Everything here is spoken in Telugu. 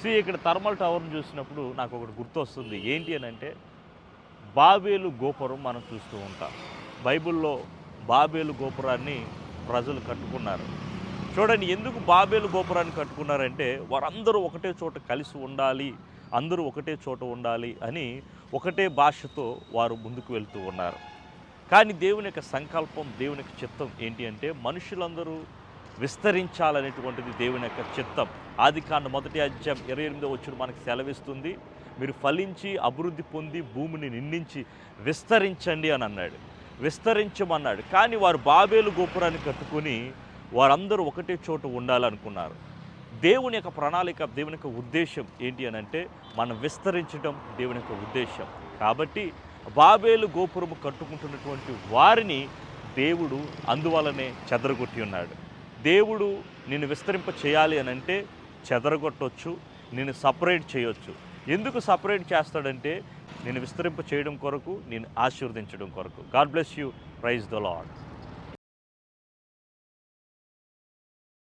సి ఇక్కడ థర్మల్ టవర్ని చూసినప్పుడు నాకు ఒకటి గుర్తొస్తుంది. ఏంటి అని అంటే బాబేలు గోపురం మనం చూస్తూ ఉంటాం. బైబిల్లో బాబేలు గోపురాన్ని ప్రజలు కట్టుకున్నారు. చూడండి ఎందుకు బాబేలు గోపురాన్ని కట్టుకున్నారంటే వారందరూ ఒకటే చోట కలిసి ఉండాలి అందరూ ఒకటే చోట ఉండాలి అని ఒకటే భాషతో వారు ముందుకు వెళ్తూ ఉన్నారు. కానీ దేవుని యొక్క సంకల్పం దేవుని యొక్క చిత్తం ఏంటి అంటే మనుషులందరూ విస్తరించాలనేటువంటిది దేవుని యొక్క చిత్తం. ఆది కాండ మొదటి అధ్యాయం ఇరవై ఎనిమిదో వచ్చిన మనకి సెలవిస్తుంది. మీరు ఫలించి అభివృద్ధి పొంది భూమిని నిండించి విస్తరించండి అని అన్నాడు. విస్తరించమన్నాడు. కానీ వారు బాబేలు గోపురాన్ని కట్టుకొని వారందరూ ఒకటే చోట ఉండాలనుకున్నారు. దేవుని యొక్క ప్రణాళిక దేవుని యొక్క ఉద్దేశం ఏంటి అని అంటే మనం విస్తరించడం దేవుని యొక్క ఉద్దేశం. కాబట్టి బాబేలు గోపురము కట్టుకుంటున్నటువంటి వారిని దేవుడు అందువలనే చెదరగొట్టి ఉన్నాడు. దేవుడు నిన్ను విస్తరింప చేయాలి అని అంటే చెదరగొట్టొచ్చు నేను సపరేట్ చేయొచ్చు. ఎందుకు సపరేట్ చేస్తాడంటే నేను విస్తరింప చేయడం కొరకు నేను ఆశీర్వదించడం కొరకు. God bless you. Praise the Lord